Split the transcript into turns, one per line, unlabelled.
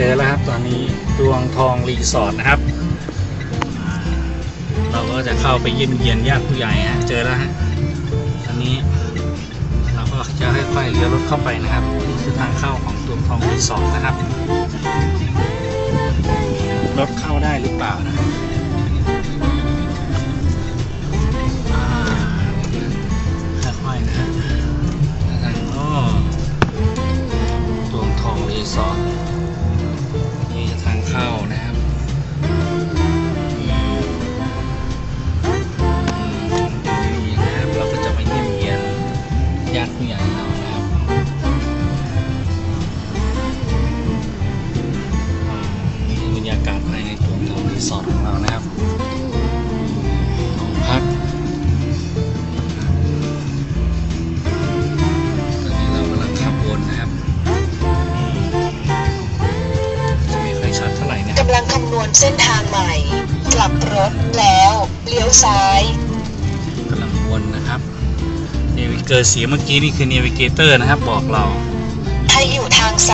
เจอแล้วครับ ตอนนี้ดวงทองรีสอร์ทนะครับ เราก็จะเข้าไปเยี่ยมเยียนญาติผู้ใหญ่ฮะเจอแล้วฮะตอนนี้ เราก็จะค่อยๆเลี้ยวรถเข้าไปนะครับนี่คือทางเข้าของดวงทองรีสอร์ทนะครับรถเข้าได้หรือเปล่านะครับอ่าค่อยๆนะฮะทางโอ้ดวงทองรีสอร์ท รีสอร์ทของเรานะครับห้องพักตอนนี้เรากำลังขับวนนะครับอืมจะไม่ค่อยชัดเท่าไหร่นะครับ
กำลังคำนวณเส้นทางใหม่ กลับรถแล้ว เลี้ยวซ้าย
กำลังวนนะครับเนวิเกอร์สีเมื่อกี้นี่คือเนวิเกเตอร์นะครับบอกเรา
ถ้าอยู่ทางซ้าย